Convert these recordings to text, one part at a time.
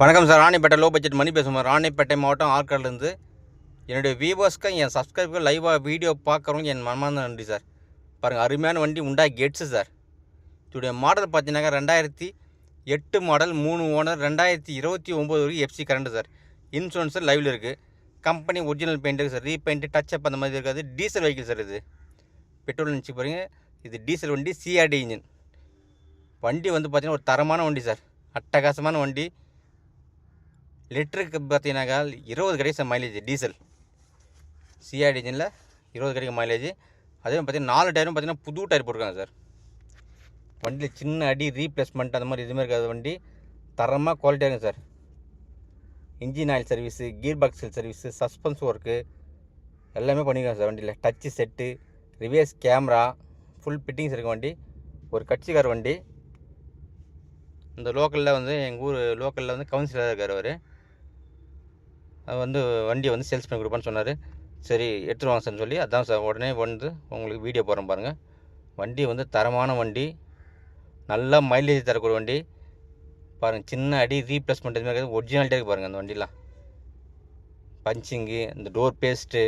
வணக்கம் sir. Ranipet low budget Mani பேசுவோம் ராணிப்பேட்டை மாவட்டம் ஆற்காடுலேருந்து என்னுடைய வியூவர்ஸ்க்கு என் சப்ஸ்கிரைபருக்கு லைவாக வீடியோ பார்க்குறவங்க என் மனமார்ந்த நன்றி சார். பாருங்கள் அருமையான வண்டி உண்டா கெட்ஸு சார். இதோடைய மாடல் பார்த்தீங்கன்னாக்கா ரெண்டாயிரத்தி எட்டு மாடல் மூணு ஓனர் ரெண்டாயிரத்தி இருபத்தி ஒம்பது வரைக்கும் எஃப்சி கரண்ட் சார். இன்சூரன்ஸு லைவில் இருக்குது கம்பெனி ஒரிஜினல் பெயிண்ட் இருக்குது சார். ரீபெயிண்ட்டு டச்சப் அந்த மாதிரி இருக்காது. டீசல் வெஹிக்கிள் சார் இது. பெட்ரோல் நினச்சி பாருங்க. இது டீசல் வண்டி சிஆர்டி இன்ஜின் வண்டி வந்து பார்த்திங்கன்னா ஒரு தரமான வண்டி சார். அட்டகாசமான வண்டி. லிட்டருக்கு பார்த்தீங்கன்னாக்கா இருபது கிடைக்கும் மைலேஜ் டீசல் சிஆர்டி இன்ஜினில் இருபது கிடைக்கும் மைலேஜ் அதே பார்த்தீங்கன்னா நாலு டயரும் பார்த்தீங்கன்னா புது டயர் போட்டிருக்காங்க சார். வண்டியில் சின்ன அடி ரீப்ளேஸ்மெண்ட் அந்த மாதிரி எதுவுமே இருக்காது வண்டி. தரமாக குவாலிட்டியாக இருக்கும் sir. Engine oil service gear box service suspension work எல்லாமே பண்ணிக்கலாம் சார் வண்டியில். Touch set reverse camera full fittings இருக்க வண்டி. ஒரு கட்சிக்கார வண்டி. இந்த லோக்கலில் வந்து எங்கள் ஊர் லோக்கலில் வந்து கவுன்சிலராக இருக்கார் அவர். வந்து வண்டியை வந்து சேல்ஸ் பண்ணி கொடுப்பான்னு சொன்னார். சரி எடுத்துகிட்டு வாங்க சார்னு சொல்லி. அதான் சார் உடனே வந்து உங்களுக்கு வீடியோ போடுறேன் பாருங்கள் வண்டி வந்து தரமான வண்டி. நல்லா மைலேஜ் தரக்கூடிய வண்டி. பாருங்கள் சின்ன அடி ரீப்ளேஸ்மெண்ட் எதுவுமே இருக்காது ஒரிஜினாலிட்டியாக இருக்குது பாருங்கள் அந்த வண்டிலாம். பஞ்சிங்கு இந்த டோர் பேஸ்ட்டு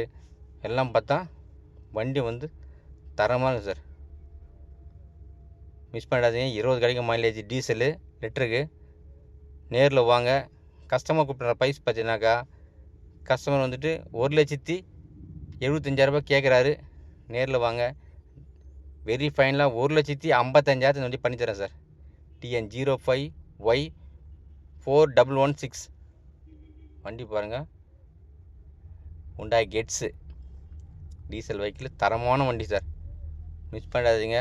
எல்லாம் பார்த்தா வண்டி வந்து தரமாக இருக்குது சார். மிஸ் பண்ணிடாதீங்க. இருபது கிடைக்கும் மைலேஜ் டீசலு லிட்டருக்கு நேரில் வாங்க. கஸ்டமர் கூப்பிட்ற ப்ரைஸ் பார்த்தீங்கன்னாக்கா கஸ்டமர் வந்துட்டு ஒரு லட்சத்தி எழுபத்தஞ்சாயிரரூபா கேட்குறாரு நேரில் வாங்க. வெரி ஃபைனலாக ஒரு லட்சத்தி ஐம்பத்தஞ்சாயிரத்து வண்டி பண்ணித்தரேன் sir. TN zero five Y four double one six வண்டி பாருங்கள் உண்டாய் கெட்ஸு டீசல் வெஹிக்கிள் தரமான வண்டி சார். மிஸ் பண்ணாதீங்க.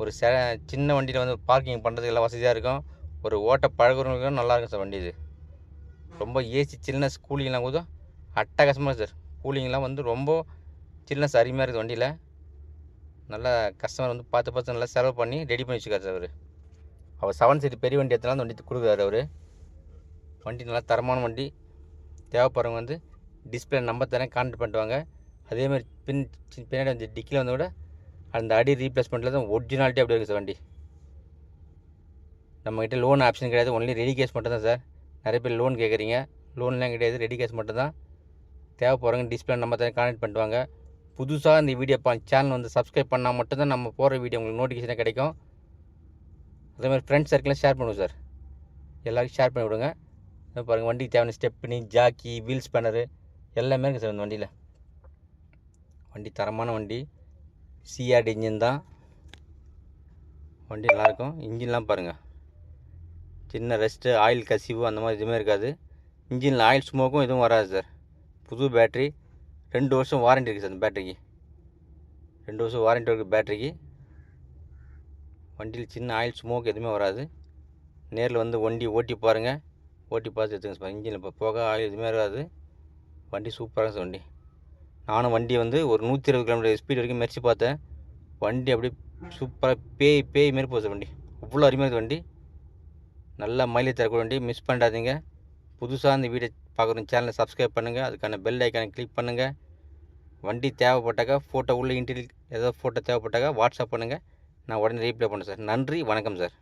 ஒரு ச சின்ன வண்டியில் வந்து பார்க்கிங் பண்ணுறதுக்கு எல்லாம் வசதியாக இருக்கும். ஒரு ஓட்ட பழகுறவங்களுக்கும் நல்லா இருக்கும் சார் வண்டி இது. ரொம்ப ஏசி சில்னஸ் கூலிங்லாம் கூட அட்டகாசமாக சார் கூலிங்லாம் வந்து ரொம்ப சில்னஸ் அருமையாக இருக்குது வண்டியில். நல்லா கஸ்டமர் வந்து பார்த்து பார்த்து நல்லா செலவு பண்ணி ரெடி பண்ணி வச்சுக்காரு சார் அவர். அவர் செவன் சீட் பெரிய வண்டி எடுத்தனால அந்த வண்டி கொடுக்குறாரு அவர். வண்டி நல்லா தரமான வண்டி. தேவைப்படுறவங்க வந்து டிஸ்பிளே நம்பர் தரேன் கான்டாக்ட் பண்ணுவாங்க அதேமாதிரி பின் பின்னாடி வந்து டிக்கில் வந்து கூட அந்த அடி ரீப்ளேஸ்மெண்ட்டில் தான் ஒரிஜினாலிட்டி அப்படி இருக்குது சார் வண்டி. நம்மக்கிட்ட லோன் ஆப்ஷன் கிடையாது. ஒன்லி ரெடி கேஷ் மட்டும் தான் சார் நிறைய பேர் லோன் கேட்குறீங்க. லோன்லாம் கிடையாது. ரெடி கேஷ் மட்டும் தான் தேவைப்படுறவங்க டிஸ்பிளே நம்ம தான் கனெக்ட் பண்ணுவாங்க புதுசாக இந்த வீடியோ பா சேனல் வந்து சப்ஸ்கிரைப் பண்ணால் மட்டும்தான் நம்ம போகிற வீடியோ உங்களுக்கு நோட்டிஃபிகேஷனாக கிடைக்கும். அதே மாதிரி ஃப்ரெண்ட்ஸ் சர்க்கிளில் ஷேர் பண்ணுவோம் சார் எல்லாருக்கும் ஷேர் பண்ணி விடுங்க. பாருங்கள் வண்டிக்கு தேவையான ஸ்டெப்னி ஜாக்கி வீல் ஸ்பேனரு எல்லாமே இருக்குது சார் இந்த வண்டியில். வண்டி தரமான வண்டி. சிஆர்டி இன்ஜின் தான். வண்டி நல்லாயிருக்கும். இன்ஜின்லாம் பாருங்கள் சின்ன ரெஸ்ட்டு ஆயில் கசிவு அந்த மாதிரி எதுவுமே இருக்காது. இன்ஜினில் ஆயில் ஸ்மோக்கும் எதுவும் வராது சார் புது பேட்ரி ரெண்டு வருஷம் வாரண்டி இருக்குது சார் அந்த பேட்டரிக்கு. ரெண்டு வருஷம் வாரண்டி இருக்குது பேட்டரிக்கு. வண்டியில் சின்ன ஆயில் ஸ்மோக் எதுவுமே வராது. நேரில் வந்து வண்டி ஓட்டி பாருங்கள் ஓட்டி பார்த்து எடுத்துங்க சார். இன்ஜினில் இப்போ போக ஆயில் எதுவுமே வராது. வண்டி சூப்பராக சார் வண்டி. நானும் வண்டி வந்து ஒரு நூற்றி இருபது கிலோமீட்டர் ஸ்பீட் வரைக்கும் மெரிச்சு பார்த்தேன். வண்டி அப்படியே சூப்பராக பேய் பேய் மாரி போகுது வண்டி. அவ்வளோ அருமையாக இருக்குது வண்டி. நல்லா மைலேஜ் தரக்கூடிய வண்டி. மிஸ் பண்ணாதீங்க புதுசாக அந்த வீடை பார்க்குற சேனலை சப்ஸ்கிரைப் பண்ணுங்கள் அதுக்கான பெல் ஐக்கானை கிளிக் பண்ணுங்கள் வண்டி தேவைப்பட்டாக்கா ஃபோட்டோ உள்ள இன்டீரியல் ஏதோ ஃபோட்டோ தேவைப்பட்டாக்கா வாட்ஸ்அப் பண்ணுங்கள் நான் உடனே ரீப்ளை பண்ணுறேன் சார். நன்றி. வணக்கம் சார்.